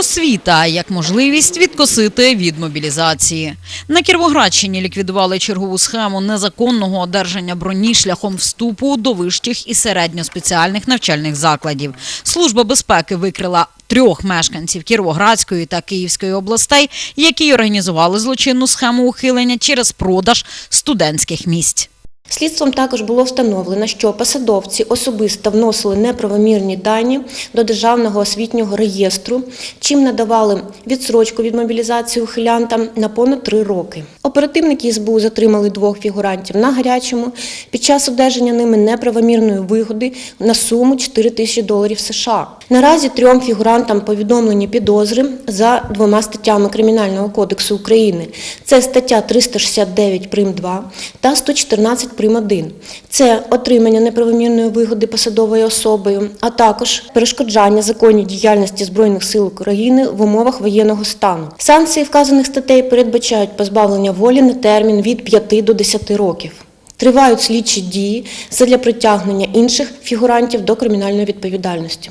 Освіта як можливість відкосити від мобілізації. На Кіровоградщині ліквідували чергову схему незаконного одержання броні шляхом вступу до вищих і середньоспеціальних навчальних закладів. Служба безпеки викрила трьох мешканців Кіровоградської та Київської областей, які організували злочинну схему ухилення через продаж студентських місць. Слідством також було встановлено, що посадовці особисто вносили неправомірні дані до Державного освітнього реєстру, чим надавали відсрочку від мобілізації ухилянтам на понад три роки. Оперативники СБУ затримали двох фігурантів на гарячому під час одержання ними неправомірної вигоди на суму 4 тисячі доларів США. Наразі трьом фігурантам повідомлені підозри за двома статтями Кримінального кодексу України. Це стаття 369 прим 2 та 114 прим 1. Це отримання неправомірної вигоди посадовою особою, а також перешкоджання законній діяльності Збройних сил України в умовах воєнного стану. Санкції вказаних статей передбачають позбавлення волі на термін від 5 до 10 років. Тривають слідчі дії задля притягнення інших фігурантів до кримінальної відповідальності.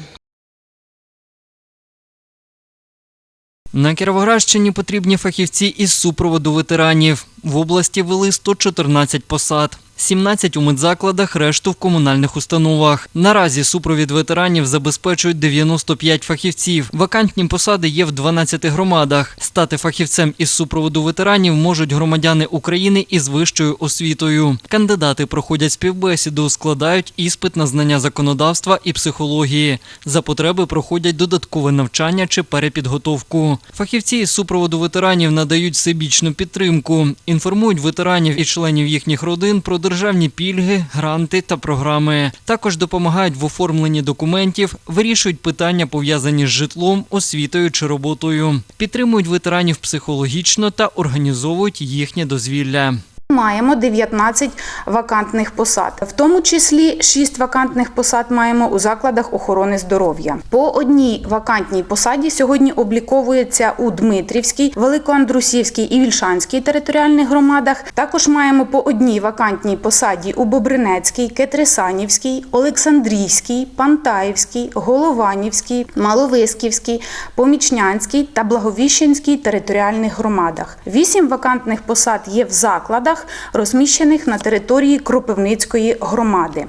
На Кіровоградщині потрібні фахівці із супроводу ветеранів. В області вели 114 посад. 17 у медзакладах, решту в комунальних установах. Наразі супровід ветеранів забезпечують 95 фахівців. Вакантні посади є в 12 громадах. Стати фахівцем із супроводу ветеранів можуть громадяни України із вищою освітою. Кандидати проходять співбесіду, складають іспит на знання законодавства і психології. За потреби проходять додаткове навчання чи перепідготовку. Фахівці із супроводу ветеранів надають всебічну підтримку, інформують ветеранів і членів їхніх родин про державні пільги, гранти та програми. Також допомагають в оформленні документів, вирішують питання пов'язані з житлом, освітою чи роботою. Підтримують ветеранів психологічно та організовують їхнє дозвілля. Маємо 19 вакантних посад, в тому числі 6 вакантних посад маємо у закладах охорони здоров'я. По одній вакантній посаді сьогодні обліковується у Дмитрівській, Великоандрусівській і Вільшанській територіальних громадах. Також маємо по одній вакантній посаді у Бобринецькій, Кетрисанівській, Олександрійській, Пантаївській, Голованівській, Маловисківській, Помічнянській та Благовіщенській територіальних громадах. Вісім вакантних посад є в закладах, розміщених на території Кропивницької громади.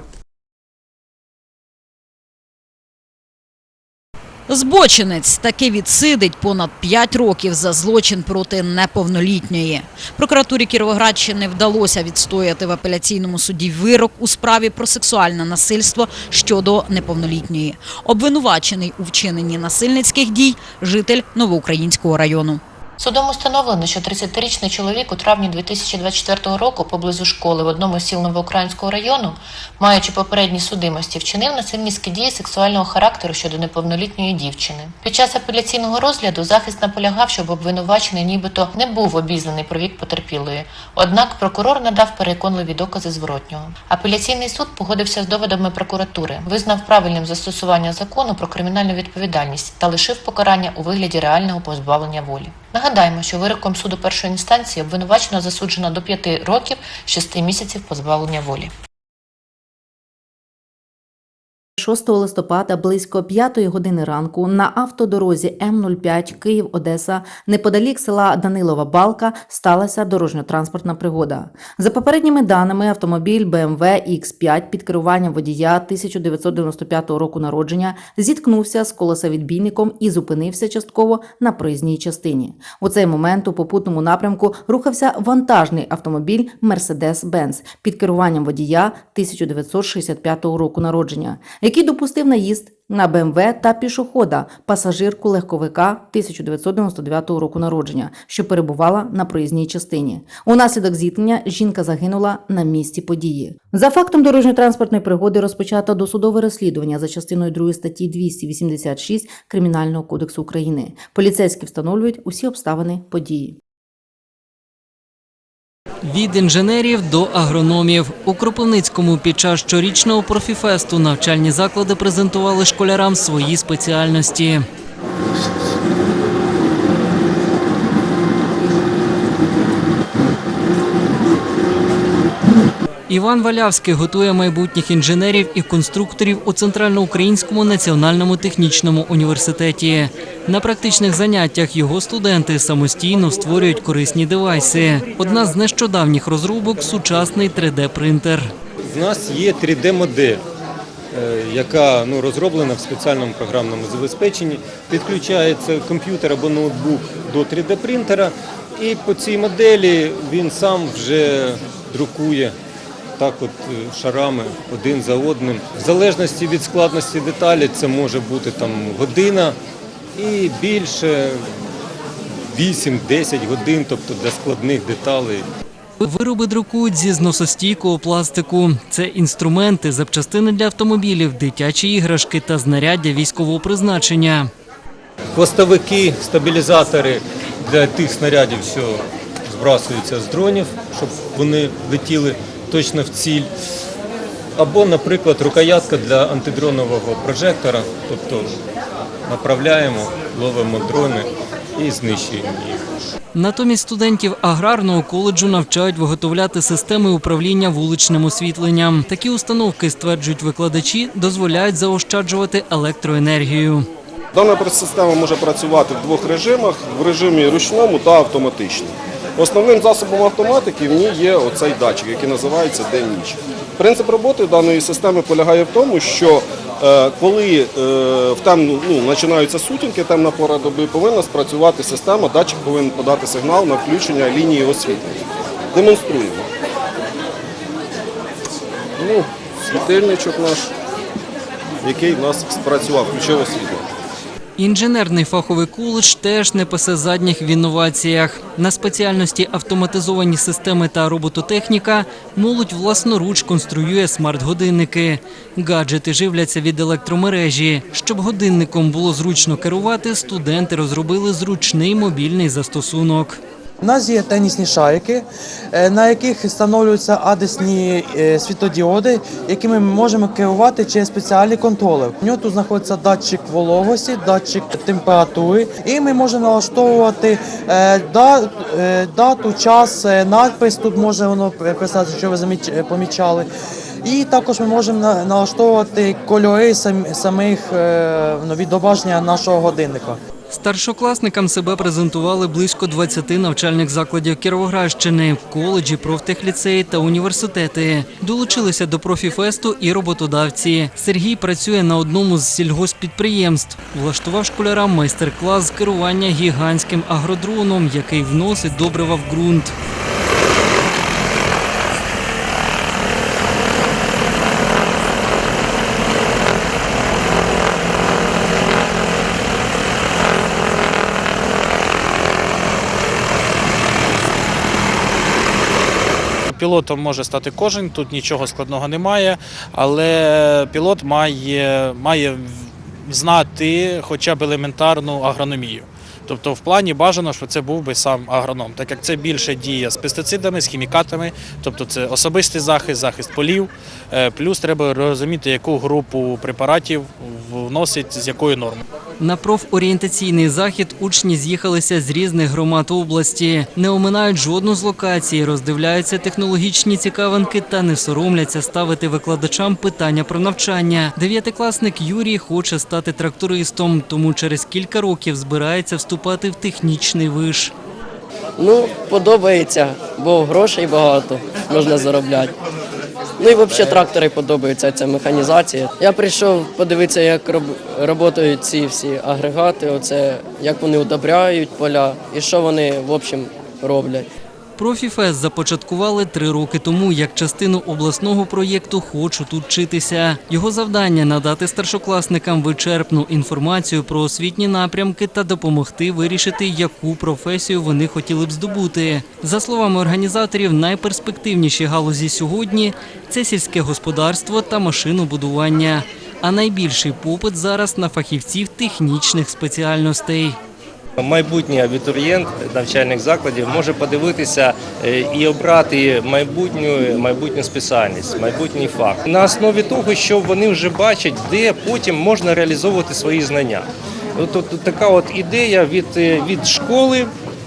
Збочинець таки відсидить понад 5 років за злочин проти неповнолітньої. Прокуратурі Кіровоградщини вдалося відстояти в апеляційному суді вирок у справі про сексуальне насильство щодо неповнолітньої. Обвинувачений у вчиненні насильницьких дій житель Новоукраїнського району. Судом установлено, що 30-річний чоловік у травні 2024 року поблизу школи в одному з сіл Новоукраїнського району, маючи попередні судимості, вчинив насильницькі дії сексуального характеру щодо неповнолітньої дівчини. Під час апеляційного розгляду захист наполягав, щоб обвинувачений нібито не був обізнаний про вік потерпілої. Однак прокурор надав переконливі докази зворотнього. Апеляційний суд погодився з доводами прокуратури, визнав правильним застосування закону про кримінальну відповідальність та лишив покарання у вигляді реального позбавлення волі. Нагадаємо, що вироком суду першої інстанції обвинувачено засуджено до 5 років 6 місяців позбавлення волі. 6 листопада близько 5 години ранку на автодорозі М05 Київ-Одеса неподалік села Данилова Балка сталася дорожньо-транспортна пригода. За попередніми даними, автомобіль BMW X5 під керуванням водія 1995 року народження зіткнувся з колесовідбійником і зупинився частково на проїзній частині. У цей момент у попутному напрямку рухався вантажний автомобіль Mercedes-Benz під керуванням водія 1965 року народження який допустив наїзд на БМВ та пішохода, пасажирку легковика 1999 року народження, що перебувала на проїзній частині. Унаслідок зіткнення жінка загинула на місці події. За фактом дорожньо-транспортної пригоди розпочато досудове розслідування за частиною 2 статті 286 Кримінального кодексу України. Поліцейські встановлюють усі обставини події. Від інженерів до агрономів у Кропивницькому під час щорічного профіфесту навчальні заклади презентували школярам свої спеціальності. Іван Валявський готує майбутніх інженерів і конструкторів у Центральноукраїнському національному технічному університеті. На практичних заняттях його студенти самостійно створюють корисні девайси. Одна з нещодавніх розробок сучасний 3D-принтер. В нас є 3D-модель, е, яка ну, розроблена в спеціальному програмному забезпеченні. Підключається комп'ютер або ноутбук до 3D-принтера, і по цій моделі він сам вже друкує так от е, шарами один за одним. В залежності від складності деталі це може бути там година і більше 8-10 годин, тобто для складних деталей. Вироби друкують зі зносостійкого пластику. Це інструменти, запчастини для автомобілів, дитячі іграшки та знаряддя військового призначення. Хвостовики, стабілізатори для тих снарядів, що збрасуються з дронів, щоб вони летіли точно в ціль. Або, наприклад, рукоятка для антидронового прожектора, тобто направляємо, ловимо дрони і знищуємо їх. Натомість студентів аграрного коледжу навчають виготовляти системи управління вуличним освітленням. Такі установки, стверджують викладачі, дозволяють заощаджувати електроенергію. Дана система може працювати в двох режимах: в режимі ручному та автоматичному. Основним засобом автоматики в ній є оцей датчик, який називається день-ніч. Принцип роботи даної системи полягає в тому, що е, коли е, в темну ну, починаються сутінки, темна пора доби повинна спрацювати система, датчик повинен подати сигнал на включення лінії освітлення. Демонструємо. Ну, світильничок наш, який в нас спрацював, включив освітлення. Інженерний фаховий коледж теж не пасе задніх в інноваціях. На спеціальності автоматизовані системи та робототехніка молодь власноруч конструює смарт-годинники. Гаджети живляться від електромережі. Щоб годинником було зручно керувати, студенти розробили зручний мобільний застосунок. У нас є тенісні шарики, е, на яких встановлюються адресні е, світодіоди, якими ми можемо керувати через спеціальний контролер. У нього тут знаходиться датчик вологості, датчик температури, і ми можемо налаштовувати е, да- дату, час, надпис. Тут може воно писати, що ви помічали. І також ми можемо на- налаштовувати кольори самих ну, відображення нашого годинника. Старшокласникам себе презентували близько 20 навчальних закладів Кіровоградщини, коледжі, профтехліцеї та університети. Долучилися до профіфесту і роботодавці. Сергій працює на одному з сільгоспідприємств. Влаштував школярам майстер-клас з керування гігантським агродроном, який вносить добрива в ґрунт. Пілотом може стати кожен, тут нічого складного немає, але пілот має, має знати хоча б елементарну агрономію. Тобто в плані бажано, щоб це був би сам агроном, так як це більше діє з пестицидами, з хімікатами, тобто це особистий захист, захист полів. Е, Плюс треба розуміти, яку групу препаратів вносить з якою нормою. На профорієнтаційний захід учні з'їхалися з різних громад області, не оминають жодну з локацій, роздивляються технологічні цікавинки та не соромляться ставити викладачам питання про навчання. Дев'ятикласник Юрій хоче стати трактористом, тому через кілька років збирається вступати в технічний виш. Ну, подобається, бо грошей багато можна заробляти. Ну і взагалі трактори подобаються, ця механізація. Я прийшов подивитися, як роб- працюють ці всі агрегати, оце, як вони удобряють поля і що вони в общем роблять. Профіфест започаткували три роки тому як частину обласного проєкту Хочу тут вчитися. Його завдання надати старшокласникам вичерпну інформацію про освітні напрямки та допомогти вирішити, яку професію вони хотіли б здобути. За словами організаторів, найперспективніші галузі сьогодні це сільське господарство та машинобудування. А найбільший попит зараз на фахівців технічних спеціальностей. Майбутній абітурієнт навчальних закладів може подивитися е, і обрати майбутню, майбутню спеціальність, майбутній фах на основі того, що вони вже бачать, де потім можна реалізовувати свої знання. От така от ідея від, е, від школи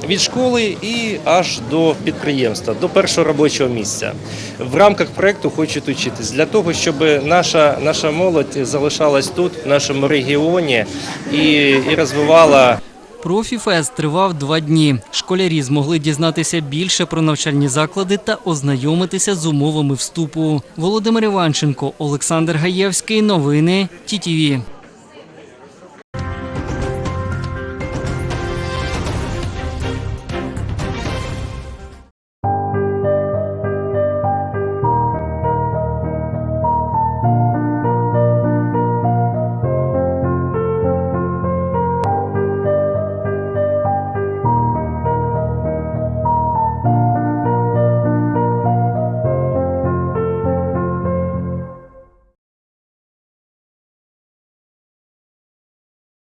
від школи і аж до підприємства, до першого робочого місця. В рамках проєкту хочуть учитись для того, щоб наша, наша молодь залишалась тут, в нашому регіоні і, і розвивала Профіфест тривав два дні. Школярі змогли дізнатися більше про навчальні заклади та ознайомитися з умовами вступу. Володимир Іванченко, Олександр Гаєвський. Новини ТІТІВІ.